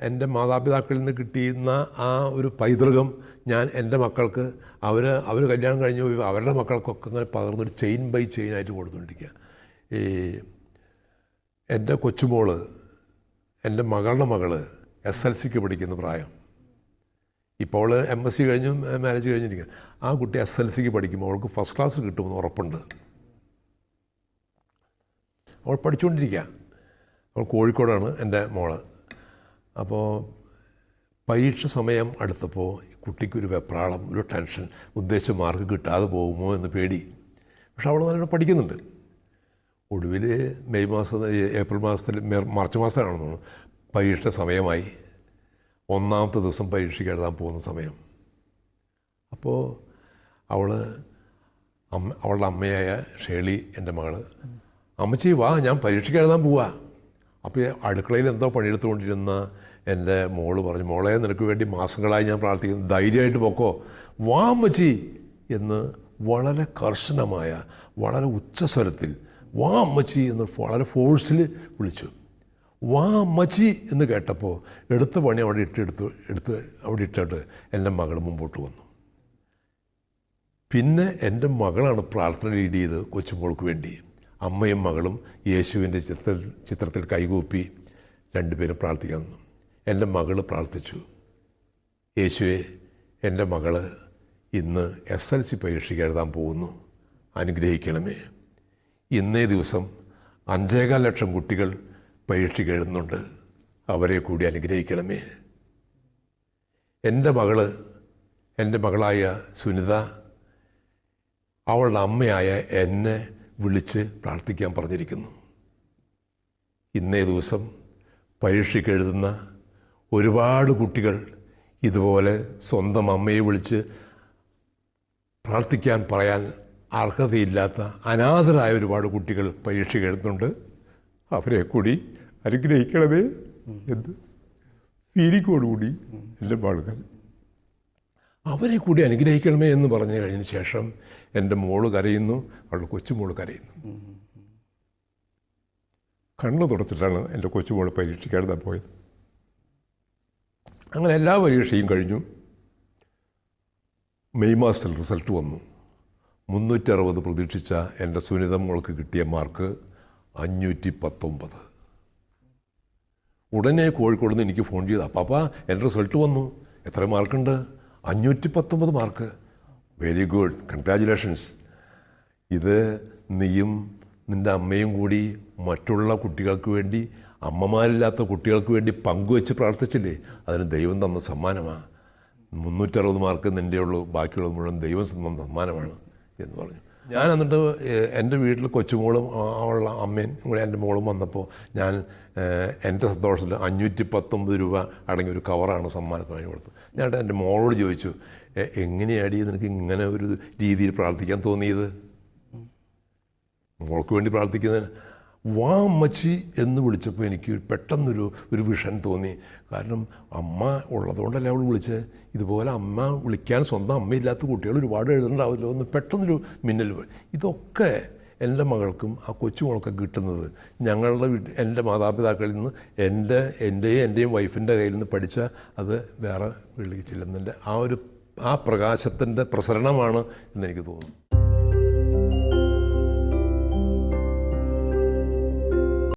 എന്റെ മാതാപിതാക്കളിൽ നിന്ന് കിട്ടിയിരുന്ന ആ ഒരു പൈതൃകം ഞാൻ എന്റെ മക്കൾക്ക് അവർ അവർ കല്യാണം കഴിഞ്ഞ് അവരുടെ മക്കൾക്കൊക്കെ അങ്ങനെ പകർന്നൊരു ചെയിൻ ബൈ ചെയിൻ ആയിട്ട് കൊടുത്തുകൊണ്ടിരിക്കുക. ഈ എന്റെ കൊച്ചുമോൾ എന്റെ മകളുടെ മകൾ എസ് എൽ സിക്ക് പഠിക്കുന്ന പ്രായം. ഇപ്പോൾ എം എസ് സി കഴിഞ്ഞും മാരേജ് കഴിഞ്ഞിരിക്കുക. ആ കുട്ടി എസ് എൽ സിക്ക് പഠിക്കുമ്പോൾ അവൾക്ക് ഫസ്റ്റ് ക്ലാസ് കിട്ടുമെന്ന് ഉറപ്പുണ്ട്. അവൾ പഠിച്ചുകൊണ്ടിരിക്കുക. അവൾ കോഴിക്കോടാണ് എന്റെ മോൾ. അപ്പോൾ പരീക്ഷ സമയം അടുത്തപ്പോൾ കുട്ടിക്കൊരു വെപ്രാളം ഒരു ടെൻഷൻ ഉദ്ദേശിച്ച മാർക്ക് കിട്ടാതെ പോകുമോ എന്ന് പേടി. പക്ഷെ അവൾ നല്ലോണം പഠിക്കുന്നുണ്ട്. ഒടുവിൽ മെയ് മാസം ഏപ്രിൽ മാസത്തിൽ മെർ- മാർച്ച് മാസമാണെന്ന് തോന്നുന്നു പരീക്ഷ സമയമായി. ഒന്നാമത്തെ ദിവസം പരീക്ഷയ്ക്ക് എഴുതാൻ പോകുന്ന സമയം. അപ്പോൾ അവൾ അമ്മ അവളുടെ അമ്മയായ ഷേളി എന്റെ മകൾ അമ്മച്ചി വാ ഞാൻ പരീക്ഷയ്ക്ക് എഴുതാൻ പോവാ. അപ്പോൾ അടുക്കളയിൽ എന്തോ പണിയെടുത്തുകൊണ്ടിരുന്ന എന്റെ മോൾ പറഞ്ഞു മോളെ നിനക്ക് വേണ്ടി മാസങ്ങളായി ഞാൻ പ്രാർത്ഥിക്കുന്നു. ധൈര്യമായിട്ട് പൊക്കോ. വാമച്ചി എന്ന് വളരെ കർശനമായ വളരെ ഉച്ചസ്വരത്തിൽ വാ അമ്മച്ചി എന്ന് വളരെ ഫോഴ്സിൽ വിളിച്ചു. വാ മച്ചി എന്ന് കേട്ടപ്പോൾ എടുത്ത പണി അവിടെ ഇട്ടെടുത്തു എടുത്ത് അവിടെ ഇട്ടിട്ട് എന്റെ മകൾ മുമ്പോട്ട് വന്നു. പിന്നെ എന്റെ മകളാണ് പ്രാർത്ഥന ലീഡ് ചെയ്ത് കൊച്ചുമോൾക്ക് വേണ്ടി. അമ്മയും മകളും യേശുവിന്റെ ചിത്ര ചിത്രത്തിൽ കൈകൂപ്പി രണ്ടുപേരും പ്രാർത്ഥിക്കാൻ നിന്നു. എന്റെ മകൾ പ്രാർത്ഥിച്ചു. യേശുവെ എന്റെ മകൾ ഇന്ന് എസ് എൽ സി പരീക്ഷയ്ക്ക് എഴുതാൻ പോകുന്നു. അനുഗ്രഹിക്കണമേ. ഇന്നേ ദിവസം അഞ്ചേകാൽ ലക്ഷം കുട്ടികൾ പരീക്ഷയ്ക്ക് എഴുതുന്നുണ്ട്. അവരെ കൂടി അനുഗ്രഹിക്കണമേ. എന്റെ മകൾ എന്റെ മകളായ സുനിത അവളുടെ അമ്മയായ എന്നെ വിളിച്ച് പ്രാർത്ഥിക്കാൻ പറഞ്ഞിരിക്കുന്നു. ഇന്നേ ദിവസം പരീക്ഷയ്ക്ക് എഴുതുന്ന ഒരുപാട് കുട്ടികൾ ഇതുപോലെ സ്വന്തം അമ്മയെ വിളിച്ച് പ്രാർത്ഥിക്കാൻ പറയാൻ അർഹതയില്ലാത്ത അനാഥരായ ഒരുപാട് കുട്ടികൾ പരീക്ഷ എഴുതുന്നുണ്ട്. അവരെ കൂടി അനുഗ്രഹിക്കണമേ എന്ന്. ഫീലിങ്ങോടുകൂടി എന്റെ മകൾ അവരെ കൂടി അനുഗ്രഹിക്കണമേ എന്ന് പറഞ്ഞു കഴിഞ്ഞ ശേഷം എന്റെ മോൾ കരയുന്നു അവളുടെ കൊച്ചുമോൾ കരയുന്നു. കണ്ണു തുറച്ചിട്ടാണ് എന്റെ കൊച്ചുമോൾ പരീക്ഷയ്ക്ക് പോയത്. അങ്ങനെ എല്ലാ പരീക്ഷയും കഴിഞ്ഞു. മെയ് മാസത്തിൽ റിസൾട്ട് വന്നു. മുന്നൂറ്ററുപത് പ്രതീക്ഷിച്ച എന്റെ സുനിത മോൾക്ക് കിട്ടിയ മാർക്ക് അഞ്ഞൂറ്റി പത്തൊമ്പത് ഉടനെ കോഴിക്കോട് നിന്ന് എനിക്ക് ഫോൺ ചെയ്തു അപ്പാപ്പ എന്റെ റിസൾട്ട് വന്നു. എത്ര മാർക്കുണ്ട്? അഞ്ഞൂറ്റി പത്തൊമ്പത് മാർക്ക്. വെരി ഗുഡ് കൺഗ്രാജുലേഷൻസ് ഇത് നീയും നിന്റെ അമ്മയും കൂടി മറ്റുള്ള കുട്ടികൾക്ക് വേണ്ടി അമ്മമാരില്ലാത്ത കുട്ടികൾക്ക് വേണ്ടി പങ്കുവെച്ച് പ്രാർത്ഥിച്ചില്ലേ? അതിന് ദൈവം തന്ന സമ്മാനമാണ് മുന്നൂറ്ററുപത് മാർക്ക് നിന്റെ ഉള്ളൂ ബാക്കിയുള്ളത് മുഴുവൻ ദൈവം തന്ന സമ്മാനമാണ് എന്ന് പറഞ്ഞു. ഞാൻ എന്നിട്ട് എന്റെ വീട്ടിൽ കൊച്ചുമോളും ഉള്ള അമ്മയും കൂടെ എന്റെ മോളും വന്നപ്പോൾ ഞാൻ എന്റെ സന്തോഷത്തിൽ അഞ്ഞൂറ്റി പത്തൊമ്പത് രൂപ അടങ്ങിയ ഒരു കവറാണ് സമ്മാനത്തിന് കൊടുത്തത്. ഞാൻ എന്റെ മോളോട് ചോദിച്ചു "എ- എങ്ങനെയാടി നിനക്ക് ഇങ്ങനെ ഒരു രീതിയിൽ പ്രാർത്ഥിക്കാൻ തോന്നിയത്? മോൾക്ക് വേണ്ടി പ്രാർത്ഥിക്കുന്നതിന് വാ അമ്മച്ചി എന്ന് വിളിച്ചപ്പോൾ എനിക്ക് പെട്ടെന്നൊരു ഒരു വിഷൻ തോന്നി. കാരണം അമ്മ ഉള്ളതുകൊണ്ടല്ലേ അവൾ വിളിച്ചത് ഇതുപോലെ അമ്മ വിളിക്കാൻ സ്വന്തം അമ്മയില്ലാത്ത കുട്ടികൾ ഒരുപാട് എഴുതണ്ടാവില്ലോ എന്ന് പെട്ടെന്നൊരു മിന്നൽ ഇതൊക്കെ എന്റെ മകൾക്കും ആ കൊച്ചുമകൾക്കും കിട്ടുന്നത്. ഞങ്ങളുടെ വീട്ടിൽ എന്റെ മാതാപിതാക്കളിൽ നിന്ന് എന്റെ എന്റെയും എന്റെയും വൈഫിന്റെ കയ്യിൽ നിന്ന് പഠിച്ച അത് വേറെ വീട്ടിലേക്ക് ചെല്ലുന്നതിന്റെ ആ ഒരു ആ പ്രകാശത്തിന്റെ പ്രസരണമാണ് എന്നെനിക്ക് തോന്നുന്നു.